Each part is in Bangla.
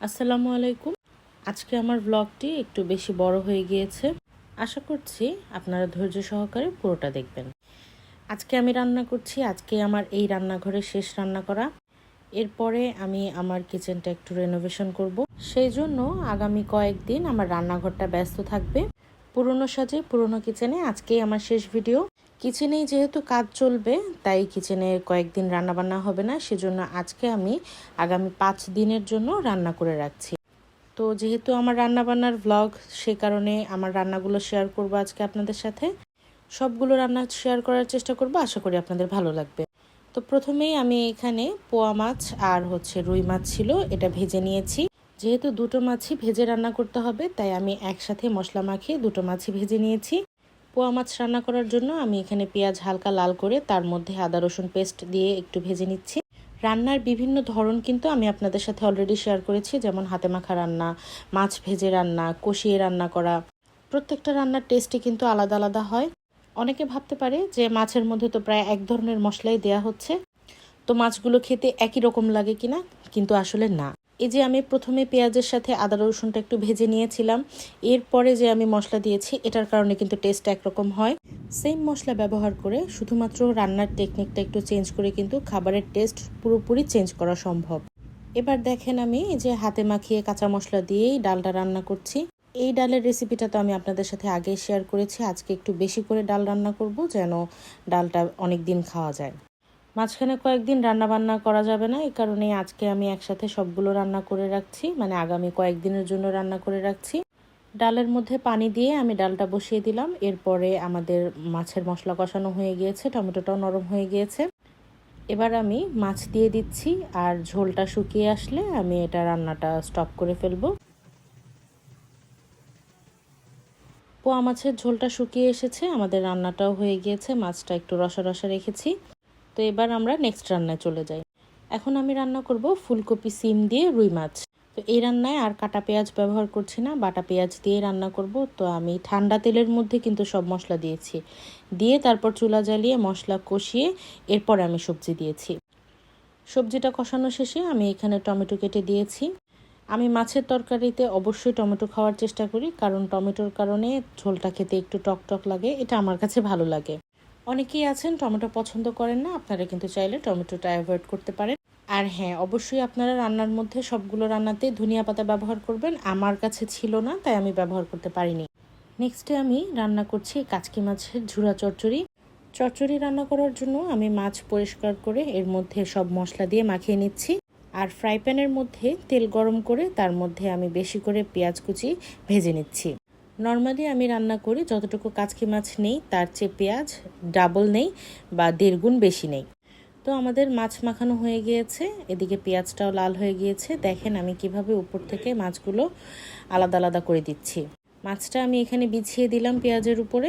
আসসালামু আলাইকুম। আজকে আমার ব্লগটি একটু বেশি বড় হয়ে গিয়েছে। আশা করছি আপনারা ধৈর্য সহকারে পুরোটা দেখবেন। আজকে আমি রান্না করছি, আজকে আমার এই রান্নাঘরে শেষ রান্না করা। এরপরে আমি আমার কিচেনটা একটু রেনোভেশন করব। সেই জন্য আগামী কয়েকদিন আমার রান্নাঘরটা ব্যস্ত থাকবে। পুরনো সাজে পুরনো কিচেনে আজকেই আমার শেষ ভিডিও কিচেনেই যেহেতু কাজ চলবে, তাই কিচেনে কয়েকদিন রান্না বান্না হবে না, সেজন্য আজকে আমি আগামী পাঁচ দিনের জন্য রান্না করে রাখছি। তো যেহেতু আমার রান্না বান্নার ভ্লগ সে কারণে আমার রান্নাগুলো শেয়ার করব আজকে আপনাদের সাথে। সবগুলো রান্না শেয়ার করার চেষ্টা করব, আশা করি আপনাদের ভালো লাগবে। তো প্রথমেই আমি এখানে পোয়া মাছ আর হচ্ছে রুই মাছ ছিল, এটা ভেজে নিয়েছি। যেহেতু দুটো মাছই ভেজে রান্না করতে হবে, তাই আমি একসাথে মশলা মাখিয়ে দুটো মাছই ভেজে নিয়েছি। পোয়া মাছ রান্না করার জন্য আমি এখানে পেঁয়াজ হালকা লাল করে, তার মধ্যে আদা, রসুন পেস্ট দিয়ে একটু ভেজে নিচ্ছি। রান্নার বিভিন্ন ধরন কিন্তু আমি আপনাদের সাথে অলরেডি শেয়ার করেছি, যেমন হাতে মাখা রান্না, মাছ ভেজে রান্না, কষিয়ে রান্না করা। প্রত্যেকটা রান্নার টেস্টই কিন্তু আলাদা আলাদা হয়। অনেকে ভাবতে পারে যে মাছের মধ্যে তো প্রায় এক ধরনের মশলাই দেয়া হচ্ছে। তো মাছগুলো খেতে একই রকম লাগে কিনা? কিন্তু আসলে না। এই যে আমি প্রথমে পেঁয়াজের সাথে আদা, রসুনটা একটু ভেজে নিয়েছিলাম। এরপরে যে আমি মশলা দিয়েছি, এটার কারণে কিন্তু টেস্ট একরকম হয়। সেম মশলা ব্যবহার করে শুধুমাত্র রান্নার টেকনিকটা একটু চেঞ্জ করে কিন্তু খাবারের টেস্ট পুরোপুরি চেঞ্জ করা সম্ভব। এবার দেখেন আমি যে হাতে মাখিয়ে কাঁচা মশলা দিয়েই ডালটা রান্না করছি। এই ডালের রেসিপিটা তো আমি আপনাদের সাথে আগে শেয়ার করেছি। আজকে একটু বেশি করে ডাল রান্না করব যেন ডালটা অনেক দিন খাওয়া যায়। মাঝখানে কয়েকদিন রান্না বান্না করা যাবে না, এই কারণে আজকে আমি একসাথে সবগুলো রান্না করে রাখছি মানে আগামী কয়েকদিনের জন্য রান্না করে রাখছি। ডালের মধ্যে পানি দিয়ে আমি ডালটা বসিয়ে দিলাম, এরপরে আমাদের মাছের মশলা কষানো হয়ে গিয়েছে, টমেটোটাও নরম হয়ে গিয়েছে। এবার আমি মাছ দিয়ে দিচ্ছি, আর ঝোলটা শুকিয়ে আসলে আমি এটা রান্নাটা স্টপ করে ফেলব। পোয়া মাছের ঝোলটা শুকিয়ে এসেছে, আমাদের রান্নাটাও হয়ে গিয়েছে, মাছটা একটু রসা রসা রেখেছি। তো এবার আমরা নেক্সট রান্নায় চলে যাই। এখন আমি রান্না করব ফুলকপি সিম দিয়ে রুই মাছ। তো এই রান্নায় আর কাটা পেঁয়াজ ব্যবহার করছি না, বাটা পেঁয়াজ দিয়ে রান্না করব। তো আমি ঠান্ডা তেলের মধ্যে কিন্তু সব মশলা দিয়েছি। দিয়ে তারপর চুলা জ্বালিয়ে মশলা কষিয়ে এরপর আমি সবজি দিয়েছি। সবজিটা কষানো শেষে আমি এখানে টমেটো কেটে দিয়েছি। আমি মাছের তরকারিতে অবশ্যই টমেটো খাওয়ার চেষ্টা করি, কারণ টমেটোর কারণে ঝোলটা খেতে একটু টক টক লাগে, এটা আমার কাছে ভালো লাগে। অনেকেই আছেন, টমেটো পছন্দ করেন না, আপনারা কিন্তু চাইলে টমেটোটা অ্যাভয়েড করতে পারেন। আর হ্যাঁ অবশ্যই আপনারা রান্নার মধ্যে সবগুলো রান্নাতে ধনিয়া পাতা ব্যবহার করবেন। আমার কাছে ছিল না, তাই আমি ব্যবহার করতে পারিনি। নেক্সটে আমি রান্না করছি কাচকি মাছের ঝুরা চচ্চড়ি। চচ্চড়ি রান্না করার জন্য আমি মাছ পরিষ্কার করে এর মধ্যে সব মশলা দিয়ে মাখিয়ে নিচ্ছি। আর ফ্রাই প্যানের মধ্যে তেল গরম করে তার মধ্যে আমি বেশি করে পেঁয়াজ কুচি ভেজে নিচ্ছি। নর্মালি আমি রান্না করি, যতটুকু কাচকি মাছ নেই, তার চেয়ে পেঁয়াজ ডাবল নেই বা দেড় গুণ বেশি নেই। তো আমাদের মাছ মাখানো হয়ে গিয়েছে, এদিকে পেঁয়াজটাও লাল হয়ে গিয়েছে। দেখেন আমি কীভাবে উপর থেকে মাছগুলো আলাদা আলাদা করে দিচ্ছি। মাছটা আমি এখানে বিছিয়ে দিলাম পেঁয়াজের উপরে।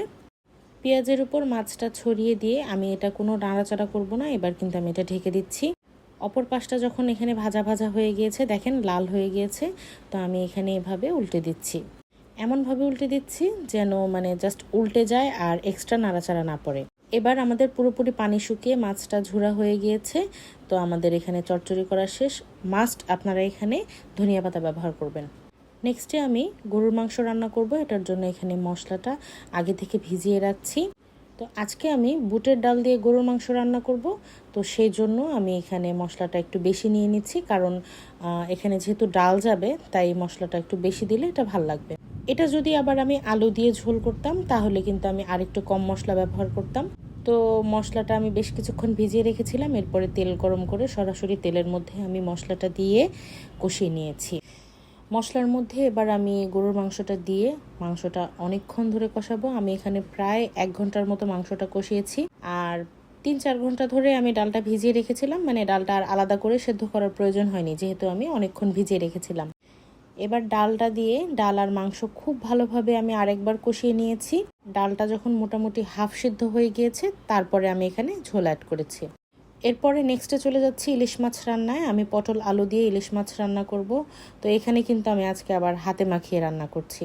পেঁয়াজের উপর মাছটা ছড়িয়ে দিয়ে আমি এটা কোনো নাড়াচাড়া করব না, এবার কিন্তু আমি এটা ঢেকে দিচ্ছি। অপর পাশটা যখন এখানে ভাজা ভাজা হয়ে গিয়েছে, দেখেন লাল হয়ে গিয়েছে, তো আমি এখানে এভাবে উল্টে দিচ্ছি। এমনভাবে উল্টে দিচ্ছি যেন মানে জাস্ট উল্টে যায় আর এক্সট্রা নাড়াচাড়া না পড়ে। এবার আমাদের পুরোপুরি পানি শুকিয়ে মাছটা ঝুরা হয়ে গিয়েছে, তো আমাদের এখানে চচ্চড়ি করা শেষ। মাস্ট আপনারা এখানে ধনিয়া পাতা ব্যবহার করবেন। নেক্সটে আমি গরুর মাংস রান্না করব, এটার জন্য এখানে মশলাটা আগে থেকে ভিজিয়ে রাখছি। তো আজকে আমি বুটের ডাল দিয়ে গরুর মাংস রান্না করব, তো সেই জন্য আমি এখানে মশলাটা একটু বেশি নিয়ে নিচ্ছি, কারণ এখানে যেহেতু ডাল যাবে, তাই মশলাটা একটু বেশি দিলে এটা ভালো লাগবে। এটা যদি আবার আমি আলু দিয়ে ঝোল করতাম, তাহলে কিন্তু আমি আরেকটু কম মশলা ব্যবহার করতাম। তো মশলাটা আমি বেশ কিছুক্ষণ ভিজিয়ে রেখেছিলাম, এরপরে তেল গরম করে সরাসরি তেলের মধ্যে আমি মশলাটা দিয়ে কষিয়ে নিয়েছি। মশলার মধ্যে এবার আমি গরুর মাংসটা দিয়ে মাংসটা অনেকক্ষণ ধরে কষাবো। আমি এখানে প্রায় এক ঘণ্টার মতো মাংসটা কষিয়েছি। আর তিন চার ঘণ্টা ধরে আমি ডালটা ভিজিয়ে রেখেছিলাম মানে ডালটা আর আলাদা করে সেদ্ধ করার প্রয়োজন হয়নি, যেহেতু আমি অনেকক্ষণ ভিজিয়ে রেখেছিলাম। এবার ডালটা দিয়ে ডাল আর মাংস খুব ভালোভাবে আমি আরেকবার কষিয়ে নিয়েছি। ডালটা যখন মোটামুটি হাফ সিদ্ধ হয়ে গিয়েছে, তারপরে আমি এখানে ঝোল অ্যাড করেছি। এরপরে নেক্সটে চলে যাচ্ছি ইলিশ মাছ রান্নায়। আমি পটল, আলু দিয়ে ইলিশ মাছ রান্না করব। তো এখানে কিন্তু আমি আজকে আবার হাতে মাখিয়ে রান্না করছি।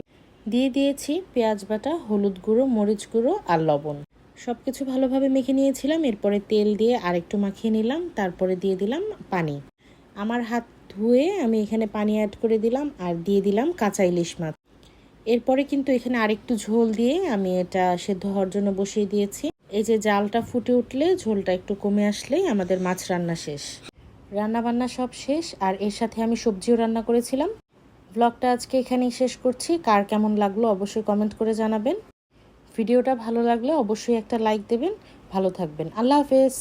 দিয়ে দিয়েছি পেঁয়াজ বাটা, হলুদ গুঁড়ো, মরিচ গুঁড়ো আর লবণ। সব কিছু ভালোভাবে মেখে নিয়েছিলাম। এরপরে তেল দিয়ে আরেকটু মাখিয়ে নিলাম। তারপরে দিয়ে দিলাম পানি। আমার হাত ধুয়ে আমি এখানে পানি অ্যাড করে দিলাম আর দিয়ে দিলাম কাঁচা ইলিশ মাছ। এরপরে কিন্তু এখানে আরেকটু ঝোল দিয়ে আমি এটা সেদ্ধ হওয়ার জন্য বসিয়ে দিয়েছি। এই যে জালটা ফুটে উঠলে ঝোলটা একটু কমে আসলেই আমাদের মাছ রান্না শেষ। রান্না বান্না সব শেষ আর এর সাথে আমি সবজিও রান্না করেছিলাম। ব্লগটা আজকে এখানেই শেষ করছি। কার কেমন লাগল অবশ্যই কমেন্ট করে জানাবেন। ভিডিওটা ভালো লাগলে অবশ্যই একটা লাইক দেবেন। ভালো থাকবেন। আল্লাহ হাফেজ।